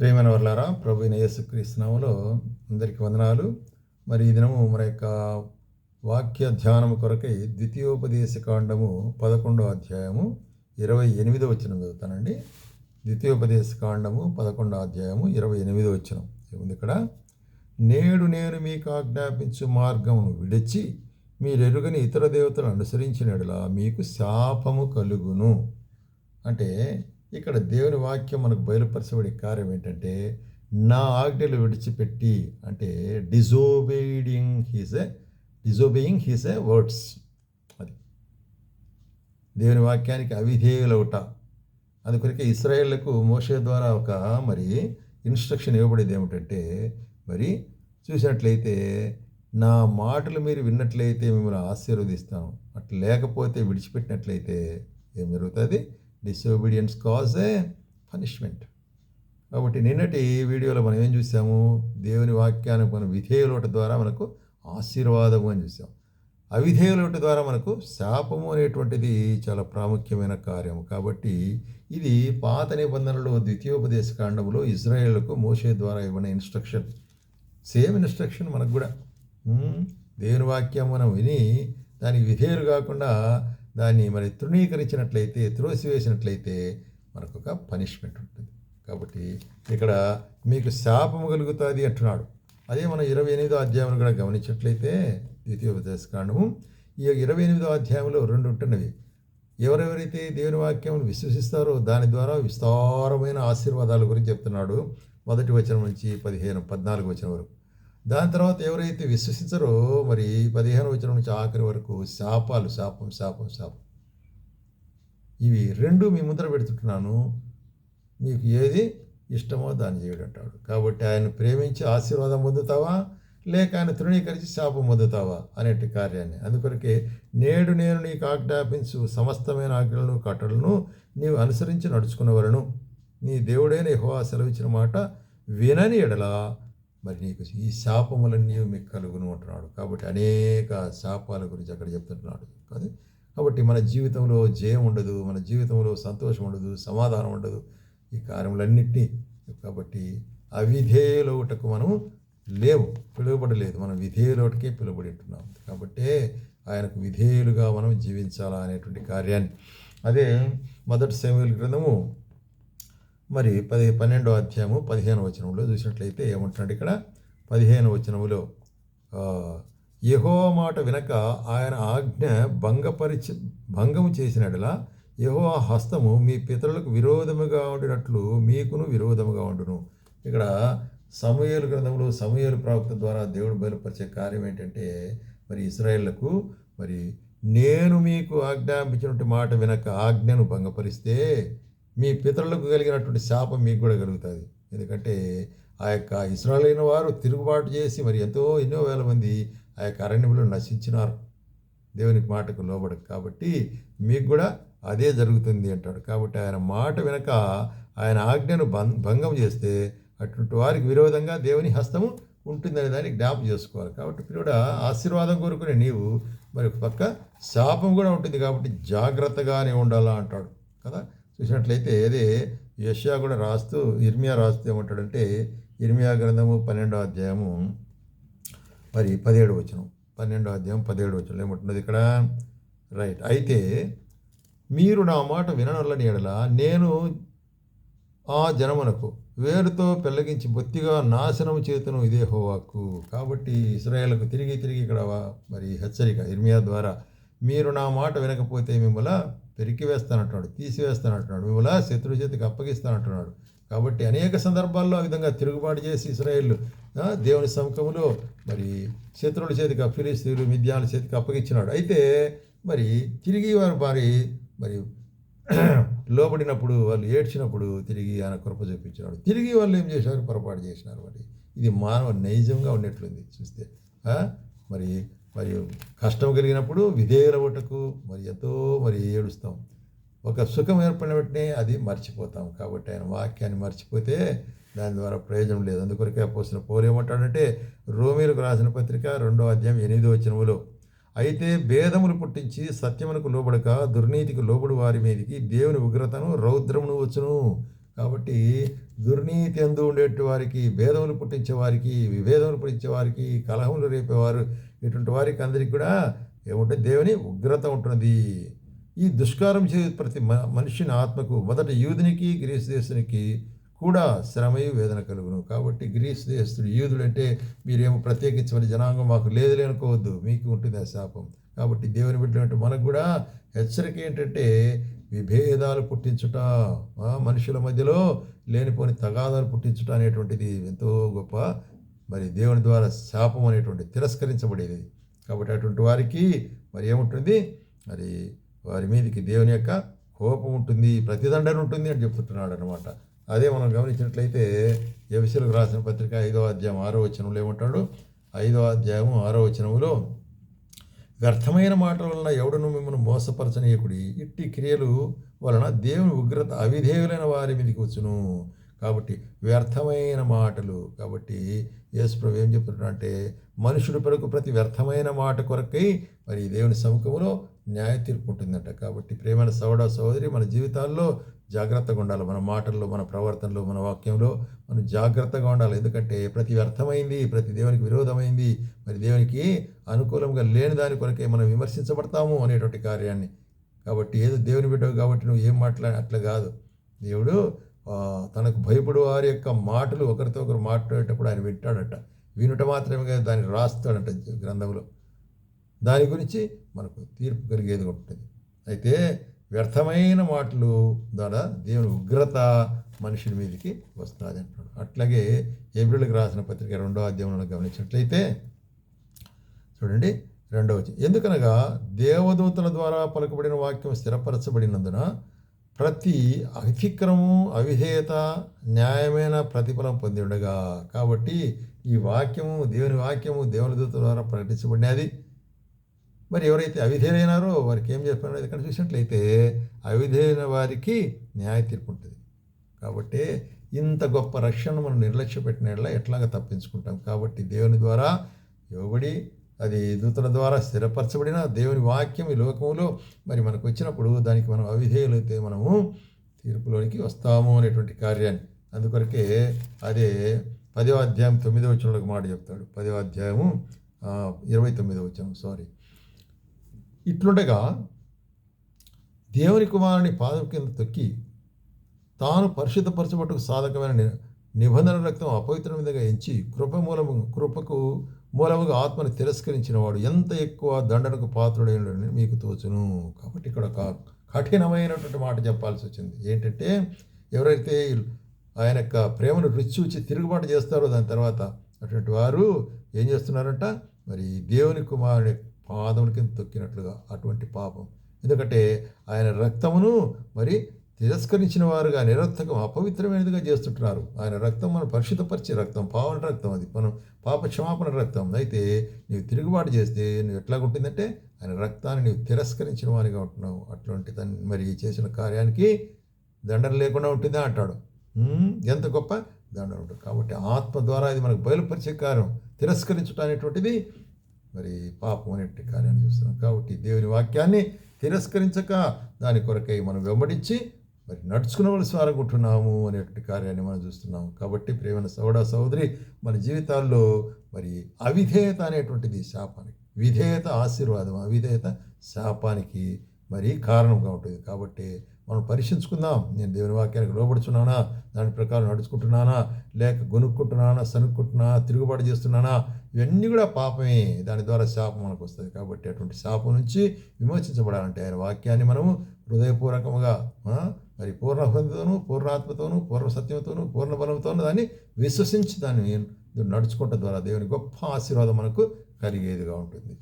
ప్రేమైన వర్లారా ప్రభు అయిన యేసుక్రీస్తునామలో అందరికీ వందనాలు. మరి ఈ దినము మన యొక్క వాక్య ధ్యానము కొరకై ద్వితీయోపదేశ కాండము పదకొండో అధ్యాయము ఇరవై ఎనిమిదో వచ్చిన చదువుతానండి. ద్వితీయోపదేశ కాండము పదకొండో అధ్యాయము ఇరవై ఎనిమిదో వచ్చిన ఏముంది ఇక్కడ? నేడు నేను మీకు ఆజ్ఞాపించు మార్గమును విడిచి మీరెరుగని ఇతర దేవతలను అనుసరించినడులా మీకు శాపము కలుగును. అంటే ఇక్కడ దేవుని వాక్యం మనకు బయలుపరచబడే కార్యం ఏంటంటే నా ఆజ్ఞలు విడిచిపెట్టి అంటే disobeying his uh disobeying his uh words అది. దేవుని వాక్యానికి అవిధేయులవుట. అందుకొరకే ఇస్రాయేళ్ళకు మోషే ద్వారా ఒక మరి ఇన్స్ట్రక్షన్ ఇవ్వబడేది ఏమిటంటే మరి చూసినట్లయితే నా మాటలు మీరు విన్నట్లయితే మిమ్మల్ని ఆశీర్వదిస్తాను. అట్లా లేకపోతే విడిచిపెట్టినట్లయితే ఏం జరుగుతుంది? డిసోబీడియన్స్ కాజ్ ఏ పనిష్మెంట్ కాబట్టి నిన్నటి వీడియోలో మనం ఏం చూసాము? దేవుని వాక్యానికి మనం విధేయులట ద్వారా మనకు ఆశీర్వాదము అని చూసాం. అవిధేయులట ద్వారా మనకు శాపము అనేటువంటిది చాలా ప్రాముఖ్యమైన కార్యం కాబట్టి ఇది పాత నిబంధనలు ద్వితీయోపదేశ కాండంలో ఇజ్రాయేళ్ళకు మోసే ద్వారా ఇవ్వని ఇన్స్ట్రక్షన్ సేమ్ ఇన్స్ట్రక్షన్ మనకు కూడా. దేవుని వాక్యం మనం విని దానికి విధేయులు కాకుండా దాన్ని మరి తృణీకరించినట్లయితే త్రోసివేసినట్లయితే మనకు ఒక పనిష్మెంట్ ఉంటుంది. కాబట్టి ఇక్కడ మీకు శాపము కలుగుతుంది అంటున్నాడు. అదే మనం ఇరవై ఎనిమిదో అధ్యాయంలో కూడా గమనించినట్లయితే ద్వితీయోపదేశ కాండము. ఈ ఇరవై ఎనిమిదో అధ్యాయంలో రెండు ఉంటున్నవి. ఎవరెవరైతే దేవుని వాక్యం విశ్వసిస్తారో దాని ద్వారా విస్తారమైన ఆశీర్వాదాల గురించి చెప్తున్నాడు. మొదటి వచనం నుంచి పదిహేను పద్నాలుగు వచనం వరకు. దాని తర్వాత ఎవరైతే విశ్వసించరో మరి పదిహేను వచ్చిన నుంచి ఆఖరి వరకు శాపాలు శాపం శాపం శాపం. ఇవి రెండు మీ ముందర పెడుతుంటున్నాను. మీకు ఏది ఇష్టమో దాన్ని చేయడంటాడు కాబట్టి ఆయన ప్రేమించి ఆశీర్వాదం పొందుతావా? లేక ఆయన తృణీకరించి శాపం పొందుతావా? అనేటి కార్యాన్ని. అందుకొరకే నేడు నేను నీకు ఆజ్ఞాపించు సమస్తమైన ఆజ్ఞలను కట్టలను నీవు అనుసరించి నడుచుకున్నవలను నీ దేవుడైన యెహోవా సెలవిచ్చిన మాట వినని ఎడలా మరి నీకు ఈ శాపములన్నీ మీకు కలుగును అంటున్నాడు. కాబట్టి అనేక శాపాల గురించి అక్కడ చెప్తుంటున్నాడు కాదు కాబట్టి మన జీవితంలో జయం ఉండదు మన జీవితంలో సంతోషం ఉండదు సమాధానం ఉండదు. ఈ కార్యములన్నింటినీ కాబట్టి అవిధేయులవుటకు మనం లేవు పిలువబడలేదు. మనం విధేయులవుటకే పిలువబడి ఉంటున్నాం. కాబట్టే ఆయనకు విధేయులుగా మనం జీవించాలా అనేటువంటి కార్యాన్ని. అదే మొదటి సమయాల గ్రంథము మరి పది పన్నెండో అధ్యాయము పదిహేను వచనంలో చూసినట్లయితే ఏమంటున్నాడు ఇక్కడ? పదిహేను వచనములో యహో మాట వినక ఆయన ఆజ్ఞ భంగపరిచి భంగము చేసినట్లా ఆ హస్తము మీ పితరులకు విరోధముగా ఉండినట్లు మీకును విరోధముగా ఉండును. ఇక్కడ సమూహలు గ్రంథంలో సమూహలు ప్రవక్త ద్వారా దేవుడు బయలుపరిచే కార్యం ఏంటంటే మరి ఇస్రాయేళ్ళకు మరి నేను మీకు ఆజ్ఞాపించినటువంటి మాట వినక ఆజ్ఞను భంగపరిస్తే మీ పితరులకు కలిగినటువంటి శాపం మీకు కూడా కలుగుతుంది. ఎందుకంటే ఆ యొక్క ఇస్రాలైన వారు తిరుగుబాటు చేసి మరి ఎంతో ఎన్నో వేల మంది ఆ యొక్క అరణ్యంలో నశించినారు. దేవునికి మాటకు లోబడకు. కాబట్టి మీకు కూడా అదే జరుగుతుంది అంటాడు. కాబట్టి ఆయన మాట వెనక ఆయన ఆజ్ఞను భం- భంగం చేస్తే అటువంటి వారికి విరోధంగా దేవుని హస్తము ఉంటుందనే దాన్ని జ్ఞాపం చేసుకోవాలి. కాబట్టి పిల్లడ ఆశీర్వాదం కోరుకునే నీవు మరి పక్క శాపం కూడా ఉంటుంది కాబట్టి జాగ్రత్తగానే ఉండాలా అంటాడు. కదా? చూసినట్లయితే అదే యష్యా కూడా రాస్తూ ఇర్మియా రాస్తూ ఏమంటాడంటే ఇర్మియా గ్రంథము పన్నెండో అధ్యాయము మరి పదిహేడు వచనం. పన్నెండో అధ్యాయం పదిహేడు వచనం ఏమంటున్నది ఇక్కడ? రైట్. అయితే మీరు నా మాట విననల్లని ఎడల నేను ఆ జనమునకు వేరుతో పెళ్ళగించి బొత్తిగా నాశనం చేతును ఇదే హోవాకు కాబట్టి ఇస్రాయేల్కు తిరిగి తిరిగి ఇక్కడ మరి హెచ్చరిక ఇర్మియా ద్వారా మీరు నా మాట వినకపోతే మిమ్మల్ని పెరికి వేస్తానంటున్నాడు తీసివేస్తానంటున్నాడు మిమ్మల్ని శత్రు చేతికి అప్పగిస్తానంటున్నాడు. కాబట్టి అనేక సందర్భాల్లో ఆ విధంగా తిరుగుబాటు చేసి ఇస్రాయేల్ దేవుని సముఖంలో మరి శత్రువుల చేతికి ఫిలిస్తీన్లు మిద్యాల చేతికి అప్పగించినాడు. అయితే మరి తిరిగి వారు మరి మరి లోబడినప్పుడు వాళ్ళు ఏడ్చినప్పుడు తిరిగి ఆయన కృప చూపించినాడు. తిరిగి వాళ్ళు ఏం చేశారు? పొరపాటు చేసినారు మరి. ఇది మానవ నైజంగా ఉన్నట్లుంది. చూస్తే మరి మరి కష్టం కలిగినప్పుడు విధేయులవుటకు మరి ఎంతో మరి ఏడుస్తాం. ఒక సుఖం ఏర్పడిన వెంటనే అది మర్చిపోతాం. కాబట్టి ఆయన వాక్యాన్ని మర్చిపోతే దాని ద్వారా ప్రయోజనం లేదు. అందుకొరకే పోసిన పౌలు ఏమంటాడంటే రోమీలకు రాసిన పత్రిక రెండో అధ్యాయం ఎనిమిదో వచనములో అయితే భేదములు పుట్టించి సత్యమునకు లోబడక దుర్నీతికి లోబడి వారి మీదకి దేవుని ఉగ్రతను రౌద్రమును వచ్చును. కాబట్టి దుర్నీతి ఎందు ఉండేటి వారికి భేదములు పుట్టించే వారికి విభేదములు పుట్టించే వారికి కలహములు రేపేవారు ఇటువంటి వారికి అందరికి కూడా ఏముంటే దేవుని ఉగ్రత ఉంటుంది ఈ దుష్కారం చే ప్రతి మ- మనిషిని ఆత్మకు మొదట యూదునికి గ్రీస్ దేశునికి కూడా శ్రమయు వేదన కలుగును. కాబట్టి గ్రీస్ దేశస్తుడు యూదుడు అంటే మీరేమో ప్రత్యేకించమని జనాంగం మాకు లేదులే అనుకోవద్దు. మీకు ఉంటుంది ఆ శాపం. కాబట్టి దేవుని బిడ్డలంటే మనకు కూడా హెచ్చరిక ఏంటంటే విభేదాలు పుట్టించుట మనుషుల మధ్యలో లేనిపోని తగాదాలు పుట్టించుట అనేటువంటిది ఎంతో గొప్ప మరి దేవుని ద్వారా శాపం అనేటువంటి తిరస్కరించబడేది. కాబట్టి అటువంటి వారికి మరి ఏముంటుంది? మరి వారి మీదకి దేవుని యొక్క కోపం ఉంటుంది ప్రతిదండన ఉంటుంది అని చెప్తున్నాడు అనమాట అదే మనం గమనించినట్లయితే ఎవిసలకు రాసిన పత్రిక ఐదో అధ్యాయం ఆరో వచనంలో ఏమంటాడు? ఐదో అధ్యాయము ఆరో వచనములో వ్యర్థమైన మాటల వలన ఎవడను మిమ్మల్ని మోసపరచనీయకుడి. ఇట్టి క్రియలు వలన దేవుని ఉగ్రత అవిధేయులైన వారి మీదకి వచ్చును. కాబట్టి వ్యర్థమైన మాటలు. కాబట్టి యేసుప్రభు ఏం చెప్తున్నాడు అంటే మనుషుడు పడుకు ప్రతి వ్యర్థమైన మాట కొరకై మరి దేవుని సముఖంలో న్యాయ తీర్పు ఉంటుందంట కాబట్టి ప్రేమైన సోదర సహోదరి మన జీవితాల్లో జాగ్రత్తగా ఉండాలి. మన మాటల్లో మన ప్రవర్తనలో మన వాక్యంలో మనం జాగ్రత్తగా ఉండాలి. ఎందుకంటే ప్రతి వ్యర్థమైంది ప్రతి దేవునికి విరోధమైంది మరి దేవునికి అనుకూలంగా లేని దాని కొరకే మనం విమర్శించబడతాము అనేటువంటి కార్యాన్ని. కాబట్టి ఏదో దేవుని బిడ్డవు కాబట్టి నువ్వు ఏం మాట్లాడి అట్లా కాదు. దేవుడు తనకు భయపడు వారి యొక్క మాటలు ఒకరితో ఒకరు మాట్లాడేటప్పుడు ఆయన వింటాడట. వినుట మాత్రమే కాదు దాన్ని రాస్తాడంట గ్రంథంలో. దాని గురించి మనకు తీర్పు కలిగేది ఉంటుంది. అయితే వ్యర్థమైన మాటలు ద్వారా దేవుని ఉగ్రత మనుషుల మీదకి వస్తుంది అంటున్నాడు అట్లాగే ఏప్రిల్కి రాసిన పత్రిక రెండో అధ్యాయంలో గమనించినట్లయితే చూడండి రెండవ ఎందుకనగా దేవదూతల ద్వారా పలుకబడిన వాక్యం స్థిరపరచబడినందున ప్రతి అతిక్రమము అవిధేయత న్యాయమైన ప్రతిఫలం పొంది ఉండగా కాబట్టి ఈ వాక్యము దేవుని వాక్యము దేవుని దూత ద్వారా ప్రకటించబడినది. మరి ఎవరైతే అవిధేయులైనారో వారికి ఏం చెప్పారో ఇక్కడ చూసినట్లయితే అవిధేయుల వారికి న్యాయ తీర్పు ఉంటుంది. కాబట్టి ఇంత గొప్ప రక్షణ మనం నిర్లక్ష్య పెట్టినట్లా ఎట్లాగా తప్పించుకుంటాం? కాబట్టి దేవుని ద్వారా ఇవ్వబడి అది దూతల ద్వారా స్థిరపరచబడిన దేవుని వాక్యం ఈ లోకములో మరి మనకు వచ్చినప్పుడు దానికి మనం అవిధేయులైతే మనము తీర్పులోనికి వస్తాము అనేటువంటి కార్యాన్ని. అందుకొరకే అదే పదో అధ్యాయం తొమ్మిదో వచ్చిన ఒక మాట చెప్తాడు. పదో అధ్యాయము ఇరవై తొమ్మిదో వచ్చాము సారీ ఇట్లుండగా దేవుని కుమారుని పాదం కింద తొక్కి తాను పరిశుద్ధపరచబట్టుకు సాధకమైన ని- నిబంధన రక్తం అపవిత్ర మీదగా ఎంచి కృప మూలము కృపకు మూలముగా ఆత్మను తిరస్కరించిన వాడు ఎంత ఎక్కువ దండనకు పాత్రుడైనని మీకు తోచును. కాబట్టి ఇక్కడ ఒక కఠినమైనటువంటి మాట చెప్పాల్సి వచ్చింది. ఏంటంటే ఎవరైతే ఆయన యొక్క ప్రేమను రుచి ఉచి తిరుగుబాటు చేస్తారో దాని తర్వాత అటువంటి వారు ఏం చేస్తున్నారంట? మరి దేవుని కుమారుని పాదముల కింద తొక్కినట్లుగా అటువంటి పాపం. ఎందుకంటే ఆయన రక్తమును మరి తిరస్కరించిన వారుగా నిరర్థకం అపవిత్రమైనదిగా చేస్తుంటున్నారు. ఆయన రక్తం మనం పరిశుద్ధపరిచే రక్తం పావన రక్తం అది. మనం పాప క్షమాపణ రక్తం. అయితే నీవు తిరుగుబాటు చేస్తే నువ్వు ఎట్లా ఉంటుందంటే ఆయన రక్తాన్ని నీవు తిరస్కరించిన వారిగా ఉంటున్నావు. అటువంటి దాన్ని మరి చేసిన కార్యానికి దండన లేకుండా ఉంటుందా అంటాడు. ఎంత గొప్ప దండన ఉంటుంది. కాబట్టి ఆత్మ ద్వారా ఇది మనకు బయలుపరిచే కార్యం. తిరస్కరించడం అనేటువంటిది మరి పాపం అనేటి కార్యాన్ని చూస్తున్నాం. కాబట్టి దేవుని వాక్యాన్ని తిరస్కరించక దాని కొరకై మనం వెంబడించి మరి నడుచుకునవలసి వారనుకుంటున్నాము అనేటువంటి కార్యాన్ని మనం చూస్తున్నాము కాబట్టి ప్రేమైన సోడా సోదరి మన జీవితాల్లో మరి అవిధేయత అనేటువంటిది శాపానికి విధేయత ఆశీర్వాదం అవిధేయత శాపానికి మరి కారణంగా ఉంటుంది. కాబట్టి మనం పరీక్షించుకుందాం. నేను దేవుని వాక్యానికి లోబడుచున్నానా? దాని ప్రకారం నడుచుకుంటున్నానా? లేక గొనుక్కుంటున్నానా? సనుక్కుంటున్నా తిరుగుబాటు చేస్తున్నానా? ఇవన్నీ కూడా పాపమే. దాని ద్వారా శాపం మనకు వస్తుంది. కాబట్టి అటువంటి శాపం నుంచి విమోచించబడాలంటే ఆయన వాక్యాన్ని మనము హృదయపూర్వకముగా మరి పూర్ణ హృదయతోనూ పూర్ణాత్మతోనూ పూర్ణ సత్యంతోనూ పూర్ణ బలంతోనూ దాన్ని విశ్వసించి దాన్ని నడుచుకోవటం ద్వారా దేవుని గొప్ప ఆశీర్వాదం మనకు కలిగేదిగా ఉంటుంది.